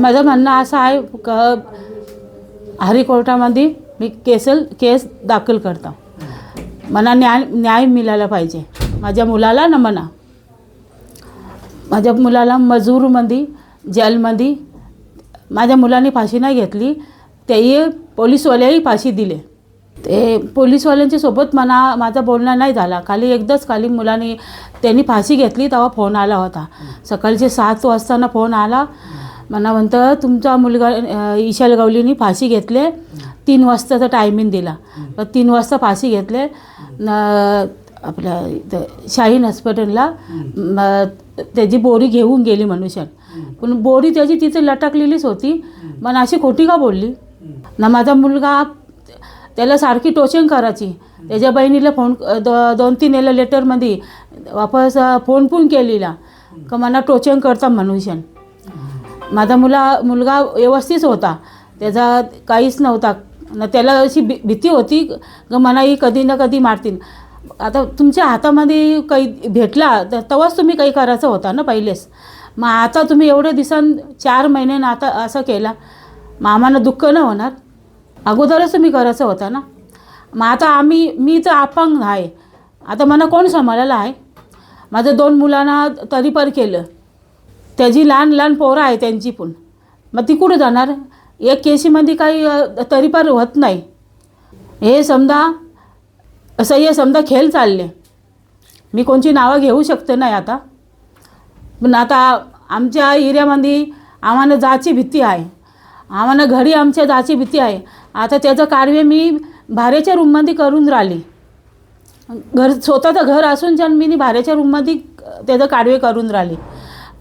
माझं म्हणणं असं आहे क हरिकोर्टामध्ये मी केसल केस दाखल करतो. मला न्याय न्याय मिळाला पाहिजे. माझ्या मुलाला ना म्हणा. माझ्या मुलाला मजूरमध्ये जेलमध्ये माझ्या मुलाने फाशी नाही घेतली तेही पोलीसवाल्याही फाशी दिले. ते पोलीसवाल्यांच्या सोबत मला माझा बोलणं नाही झाला. खाली एकदाच खाली मुलाने त्यांनी फाशी घेतली तेव्हा फोन आला होता. सकाळचे सात वाजताना फोन आला. मला म्हणतं तुमचा मुलगा ईशाल गवलीनी फाशी घेतले. तीन वाजताचा टायमिंग दिला. तीन वाजता फाशी घेतले. न आपल्या इथं शाहीन हॉस्पिटलला. त्याची बोरी घेऊन गेली मनुष्यात पण बोरी त्याची तिथे लटकलेलीच होती. पण अशी खोटी का बोलली? ना माझा मुलगा त्याला सारखी टोचिंग करायची. त्याच्या बहिणीला फोन दो दोन तीन याला लेटरमध्ये वापस फोन पण केलेला. का मला टोचिंग करता मनुष्यन माझा मुला मुलगा व्यवस्थित होता. त्याचा काहीच नव्हता. न त्याला अशी भी भीती होती ग मला कधी ना कधी मारतील. आता तुमच्या हातामध्ये काही भेटला तर तेव्हाच तुम्ही काही करायचं होता ना पहिलेच. मग आता तुम्ही एवढे दिसान चार महिन्यानं आता असं केला. मग आम्हाला दुःख न होणार. अगोदरच तुम्ही करायचं होतं ना. मग आता आम्ही मी तर अपंग आहे. आता मला कोण सांभाळायला आहे? माझं दोन मुलांना तरी पर केलं. त्याची लहान लहान पोरं आहे त्यांची पण. मग ती कुठं जाणार? एक केशीमध्ये काही तरी पण होत नाही. हे समजा असं हे समजा खेळ चालले. मी कोणची नावं घेऊ शकते नाही आता. पण आता आमच्या एरियामध्ये आम्हाला जाची भीती आहे. आम्हाला घरी आमच्या जाची भीती आहे. आता त्याचं कार्य मी भाऱ्याच्या रूममध्ये करून राहिली. घर स्वतःचं घर असून छान मी भाऱ्याच्या रूममध्ये त्याचं कार्य करून राहिली.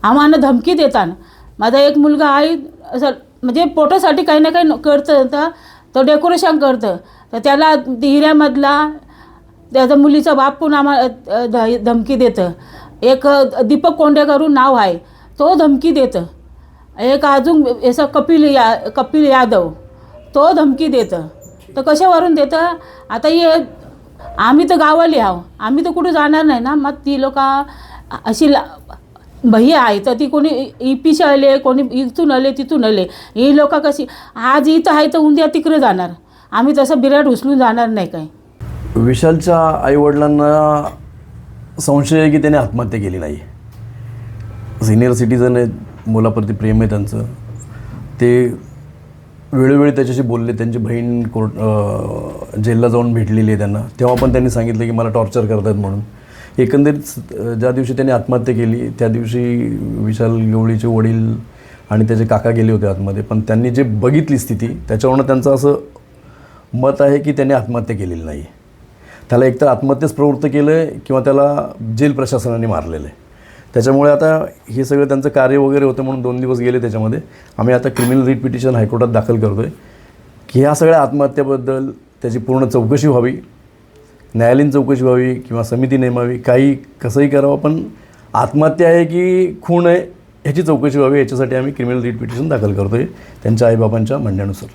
आम्हाला धमकी देतात माझा एक मुलगा आहे असं म्हणजे पोटासाठी काही ना काही न- करतं तर तो डेकोरेशन करतं. तर त्याला हिऱ्यामधला त्याचा मुलीचा बाप पण आम्हाला धमकी देतं. एक दीपक कोंडेकरून नाव आहे. तो धमकी देतं. एक अजून असं कपिल या कपिल यादव तो धमकी देतं. तर कशावरून देतं? आता हे आम्ही तर गावाली आहो. आम्ही तर कुठं जाणार नाही ना? मग ती लोक अशी ला भैया आहे तर ती कोणी इपीशी आले कोणी इथून आले तिथून आले. ही लोक कशी आज इथं आहे तर उद्या तिकडे जाणार. आम्ही तसं बिराट उचलून जाणार नाही काही. विशालच्या आईवडिलांना संशय आहे की त्याने आत्महत्या केली नाही. सिनियर सिटीजन आहेत मुलाप्रती प्रेम आहे त्यांचं. ते वेळोवेळी त्याच्याशी बोलले त्यांची बहीण कोर्ट जेलला जाऊन भेटलेली आहे त्यांना. तेव्हा पण त्यांनी सांगितलं की मला टॉर्चर करतात म्हणून. एकंदरीत ज्या दिवशी त्याने आत्महत्या केली त्या दिवशी विशाल गवळीचे वडील आणि त्याचे काका गेले होते आतमध्ये. पण त्यांनी जे बघितली स्थिती त्याच्यावरनं त्यांचं असं मत आहे की त्याने आत्महत्या केलेली नाही. त्याला एकतर आत्महत्येच प्रवृत्त केलं आहे किंवा त्याला जेल प्रशासनाने मारलेलं आहे. त्याच्यामुळे आता हे सगळं त्यांचं कार्य वगैरे होतं म्हणून दोन दिवस गेले त्याच्यामध्ये. आम्ही आता क्रिमिनल रिट पिटिशन हायकोर्टात दाखल करतो आहे की ह्या सगळ्या आत्महत्येबद्दल त्याची पूर्ण चौकशी व्हावी. न्यायालयीन चौकशी व्हावी किंवा समिती नेमावी काही कसंही करावं पण आत्महत्या आहे की खून आहे ह्याची चौकशी व्हावी याच्यासाठी आम्ही क्रिमिनल रिट पिटिशन दाखल करतो आहे त्यांच्या आईबाबांच्या म्हणण्यानुसार.